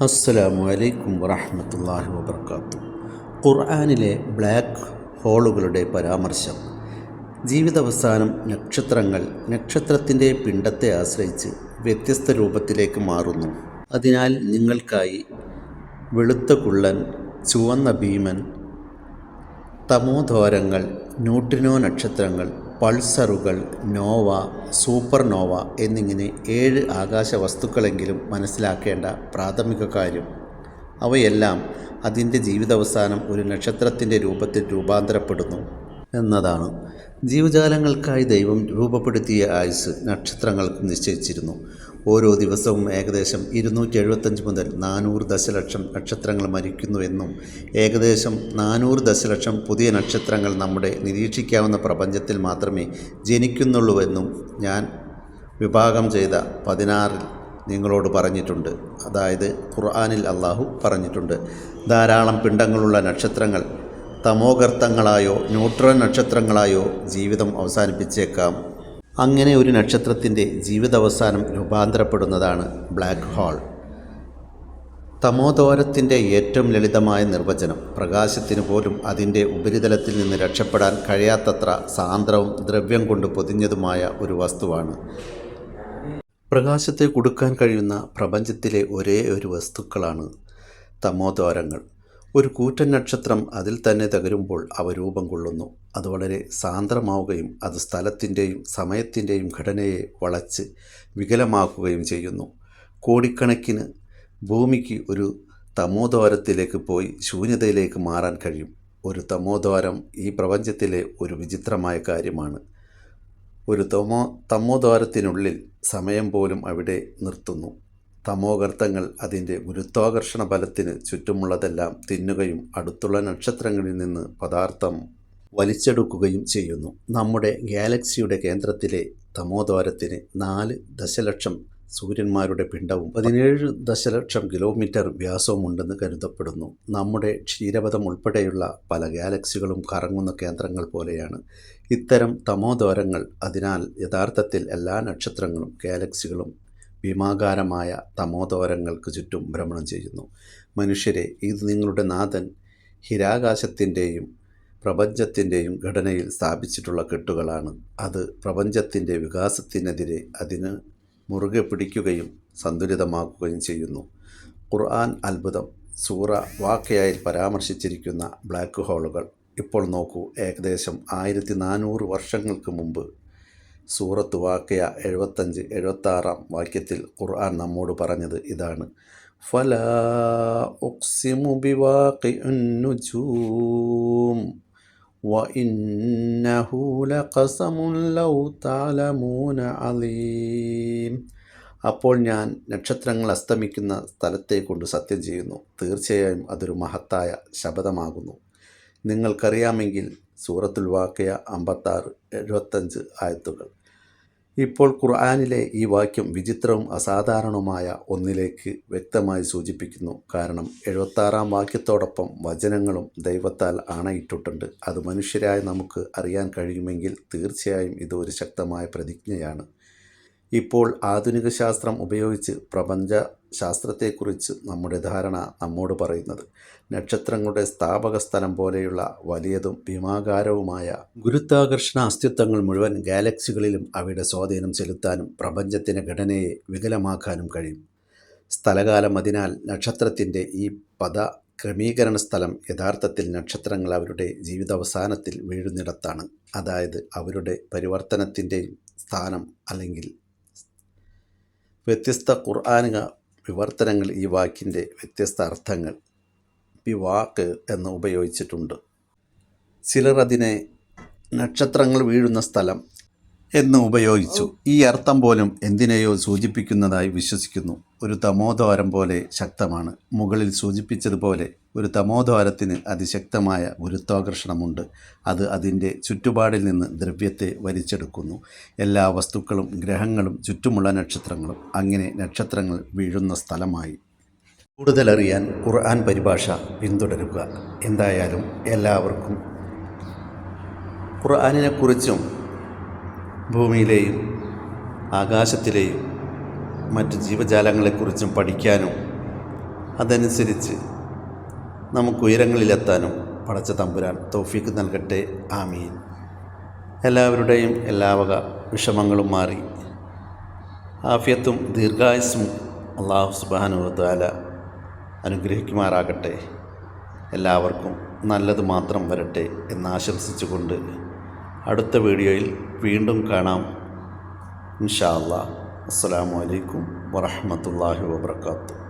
അസ്സലാമു അലൈക്കും വറഹമത്തല്ലാഹി വബർക്കാത്തു ഖുർആാനിലെ ബ്ലാക്ക് ഹോളുകളുടെ പരാമർശം. ജീവിതാവസാനം നക്ഷത്രങ്ങൾ നക്ഷത്രത്തിന്റെ പിണ്ടത്തെ ആശ്രയിച്ച് വ്യത്യസ്ത രൂപത്തിലേക്ക് മാറുന്നു. അതിനാൽ നിങ്ങൾക്കായി വെളുത്ത കുള്ളൻ ചുവന്ന ഭീമൻ തമോധോരങ്ങൾ ന്യൂട്രിനോ നക്ഷത്രങ്ങൾ പൾസറുകൾ നോവ സൂപ്പർ നോവ എന്നിങ്ങനെ ഏഴ് ആകാശ വസ്തുക്കളെങ്കിലും മനസ്സിലാക്കേണ്ട പ്രാഥമിക കാര്യം. അവയെല്ലാം അതിന്റെ ജീവിതാവസാനം ഒരു നക്ഷത്രത്തിന്റെ രൂപത്തിൽ രൂപാന്തരപ്പെടുന്നു എന്നതാണ്. ജീവജാലങ്ങൾക്കായി ദൈവം രൂപപ്പെടുത്തിയ ആയുസ് നക്ഷത്രങ്ങൾക്ക് നിശ്ചയിച്ചിരുന്നു. ഓരോ ദിവസവും ഏകദേശം ഇരുന്നൂറ്റി എഴുപത്തഞ്ച് മുതൽ നാനൂറ് ദശലക്ഷം നക്ഷത്രങ്ങൾ മരിക്കുന്നുവെന്നും ഏകദേശം നാനൂറ് ദശലക്ഷം പുതിയ നക്ഷത്രങ്ങൾ നമ്മുടെ നിരീക്ഷിക്കാവുന്ന പ്രപഞ്ചത്തിൽ മാത്രമേ ജനിക്കുന്നുള്ളൂവെന്നും ഞാൻ വിഭാഗം ചെയ്ത പതിനാറിൽ നിങ്ങളോട് പറഞ്ഞിട്ടുണ്ട്. അതായത് ഖുർആാനിൽ അള്ളാഹു പറഞ്ഞിട്ടുണ്ട്. ധാരാളം പിണ്ടങ്ങളുള്ള നക്ഷത്രങ്ങൾ തമോഗർത്തങ്ങളായോ ന്യൂട്രൺ നക്ഷത്രങ്ങളായോ ജീവിതം അവസാനിപ്പിച്ചേക്കാം. അങ്ങനെ ഒരു നക്ഷത്രത്തിന്റെ ജീവിതാവസാനം രൂപാന്തരപ്പെടുന്നതാണ് ബ്ലാക്ക് ഹോൾ. തമോദോരത്തിന്റെ ഏറ്റവും ലളിതമായ നിർവചനം പ്രകാശത്തിന് പോലും അതിന്റെ ഉപരിതലത്തിൽ നിന്ന് രക്ഷപ്പെടാൻ കഴിയാത്തത്ര സാന്ദ്രവും ദ്രവ്യം കൊണ്ട് പൊതിഞ്ഞതുമായ ഒരു വസ്തുവാണ്. പ്രകാശത്തെ കൊടുക്കാൻ കഴിയുന്ന പ്രപഞ്ചത്തിലെ ഒരേ ഒരു വസ്തുക്കളാണ് തമോദ്വാരങ്ങൾ ഒരു കൂറ്റൻ നക്ഷത്രം അതിൽ തന്നെ തകരുമ്പോൾ അവ രൂപം കൊള്ളുന്നു. അത് വളരെ സാന്ദ്രമാവുകയും അത് സ്ഥലത്തിന്റെയും സമയത്തിന്റെയും ഘടനയെ വളച്ച് വികലമാക്കുകയും ചെയ്യുന്നു. കോടിക്കണക്കിന് ഭൂമിക്ക് ഒരു തമോദ്വാരത്തിലേക്ക് പോയി ശൂന്യതയിലേക്ക് മാറാൻ കഴിയും. ഒരു തമോദ്വാരം ഈ പ്രപഞ്ചത്തിലെ ഒരു വിചിത്രമായ കാര്യമാണ്. ഒരു തമോ തമോദ്വാരത്തിനുള്ളിൽ സമയം പോലും അവിടെ നിർത്തുന്നു. തമോഗർത്തങ്ങൾ അതിന്റെ ഗുരുത്വാകർഷണ ബലത്തിന് ചുറ്റുമുള്ളതെല്ലാം തിന്നുകയും അടുത്തുള്ള നക്ഷത്രങ്ങളിൽ നിന്ന് പദാർത്ഥം വലിച്ചെടുക്കുകയും ചെയ്യുന്നു. നമ്മുടെ ഗാലക്സിയുടെ കേന്ദ്രത്തിലെ തമോദ്വാരത്തിന് നാല് ദശലക്ഷം സൂര്യന്മാരുടെ പിണ്ഡവും പതിനേഴ് ദശലക്ഷം കിലോമീറ്റർ വ്യാസവും ഉണ്ടെന്ന് കരുതപ്പെടുന്നു. നമ്മുടെ ക്ഷീരപഥം ഉൾപ്പെടെയുള്ള പല ഗാലക്സികളും കറങ്ങുന്ന കേന്ദ്രങ്ങൾ പോലെയാണ്. ഇത്തരം തമോദ്വാരങ്ങൾ അതിനാൽ യഥാർത്ഥത്തിൽ എല്ലാ നക്ഷത്രങ്ങളും ഗാലക്സികളും ഭീമാകാരമായ തമോദോരങ്ങൾക്ക് ചുറ്റും ഭ്രമണം ചെയ്യുന്നു. മനുഷ്യരെ ഇത് നിങ്ങളുടെ നാഥൻ ഹിരാകാശത്തിന്റെയും പ്രപഞ്ചത്തിന്റെയും ഘടനയിൽ സ്ഥാപിച്ചിട്ടുള്ള കെട്ടുകളാണ്. അത് പ്രപഞ്ചത്തിന്റെ വികാസത്തിനെതിരെ അതിന് മുറുകെ പിടിക്കുകയും സന്തുലിതമാക്കുകയും ചെയ്യുന്നു. ഖുർആൻ അത്ഭുതം. സൂറ വാക്കയായിൽ പരാമർശിച്ചിരിക്കുന്ന ബ്ലാക്ക് ഹോളുകൾ ഇപ്പോൾ നോക്കൂ. ഏകദേശം ആയിരത്തി നാനൂറ് വർഷങ്ങൾക്ക് മുമ്പ് സൂറത്ത് വാക്കയ എഴുപത്തഞ്ച് എഴുപത്താറാം വാക്യത്തിൽ ഖുർആൻ നമ്മോട് പറഞ്ഞത് ഇതാണ് ഫല ഉക്സിമു ബിവാഖിഉൻ وإنه لقسم لو تعلمون عظيم അപ്പോൾ ഞാൻ നക്ഷത്രങ്ങൾ അസ്തമിക്കുന്ന സ്ഥലത്തെ കൊണ്ട് സത്യം ചെയ്യുന്നു തീർച്ചയായും അതൊരു മഹത്തായ ശബദമാകുന്നു നിങ്ങൾക്കറിയാമെങ്കിൽ സൂറത്തുൽ വാക്കയ അമ്പത്താറ് എഴുപത്തഞ്ച് ആയത്തുകൾ. ഇപ്പോൾ ഖുർആാനിലെ ഈ വാക്യം വിചിത്രവും അസാധാരണവുമായ ഒന്നിലേക്ക് വ്യക്തമായി സൂചിപ്പിക്കുന്നു. കാരണം എഴുപത്താറാം വാക്യത്തോടൊപ്പം വചനങ്ങളും ദൈവത്താൽ ആണയിട്ടിട്ടുണ്ട്. അത് മനുഷ്യരായ നമുക്ക് അറിയാൻ കഴിയുമെങ്കിൽ തീർച്ചയായും ഇത് ഒരു ശക്തമായ പ്രതിജ്ഞയാണ്. ഇപ്പോൾ ആധുനിക ശാസ്ത്രം ഉപയോഗിച്ച് പ്രപഞ്ച ശാസ്ത്രത്തെക്കുറിച്ച് നമ്മുടെ ധാരണ നമ്മോട് പറയുന്നത്. നക്ഷത്രങ്ങളുടെ സ്ഥാപക സ്ഥലം പോലെയുള്ള വലിയതും ഭീമാകാരവുമായ ഗുരുത്വാകർഷണ അസ്തിത്വങ്ങൾ മുഴുവൻ ഗാലക്സികളിലും അവയുടെ സ്വാധീനം ചെലുത്താനും പ്രപഞ്ചത്തിന്റെ ഘടനയെ വികലമാക്കാനും കഴിയും. സ്ഥലകാലം അതിനാൽ നക്ഷത്രത്തിന്റെ ഈ പദ ക്രമീകരണ സ്ഥലം യഥാർത്ഥത്തിൽ നക്ഷത്രങ്ങൾ അവരുടെ ജീവിതാവസാനത്തിൽ വീഴുന്നിടത്താണ്. അതായത് അവരുടെ പരിവർത്തനത്തിന്റെയും സ്ഥാനം അല്ലെങ്കിൽ വ്യത്യസ്ത ഖുർആാനിക വിവർത്തനങ്ങൾ ഈ വാക്കിന്റെ വ്യത്യസ്ത അർത്ഥങ്ങൾ ഈ വാക്ക് എന്ന് ഉപയോഗിച്ചിട്ടുണ്ട്. ചിലർ അതിനെ നക്ഷത്രങ്ങൾ വീഴുന്ന സ്ഥലം എന്ന് ഉപയോഗിച്ചു. ഈ അർത്ഥം പോലും എന്തിനെയോ സൂചിപ്പിക്കുന്നതായി വിശ്വസിക്കുന്നു. ഒരു തമോദ്വാരം പോലെ ശക്തമാണ്. മുകളിൽ സൂചിപ്പിച്ചതുപോലെ ഒരു തമോദ്വാരത്തിന് അതിശക്തമായ ഗുരുത്വാകർഷണമുണ്ട്. അത് അതിന്റെ ചുറ്റുപാടിൽ നിന്ന് ദ്രവ്യത്തെ വലിച്ചെടുക്കുന്നു. എല്ലാ വസ്തുക്കളും ഗ്രഹങ്ങളും ചുറ്റുമുള്ള നക്ഷത്രങ്ങളും അങ്ങനെ നക്ഷത്രങ്ങൾ വീഴുന്ന സ്ഥലമായി. കൂടുതലറിയാൻ ഖുർആൻ പരിഭാഷ പിന്തുടരുക. എന്തായാലും എല്ലാവർക്കും ഖുർആാനിനെക്കുറിച്ചും ഭൂമിയിലെയും ആകാശത്തിലെയും മറ്റ് ജീവജാലങ്ങളെക്കുറിച്ചും പഠിക്കാനും അതനുസരിച്ച് നമുക്ക് ഉയരങ്ങളിലെത്താനും പടച്ച തമ്പുരാൻ തോഫീക്ക് നൽകട്ടെ. ആമീൻ. എല്ലാവരുടെയും എല്ലാവക വിഷമങ്ങളും മാറി. ആഫിയത്തും ദീർഘായുസ്സും അള്ളാഹു സുബാനുവല അനുഗ്രഹിക്കുമാറാകട്ടെ. എല്ലാവർക്കും നല്ലത് മാത്രം വരട്ടെ എന്നാശംസിച്ചുകൊണ്ട് അടുത്ത വീഡിയോയിൽ വീണ്ടും കാണാം. ഇൻഷാ അല്ലാ അസ്സലാമു അലൈക്കും വറഹ്മത്തുള്ളാഹി വബർക്കാത്തു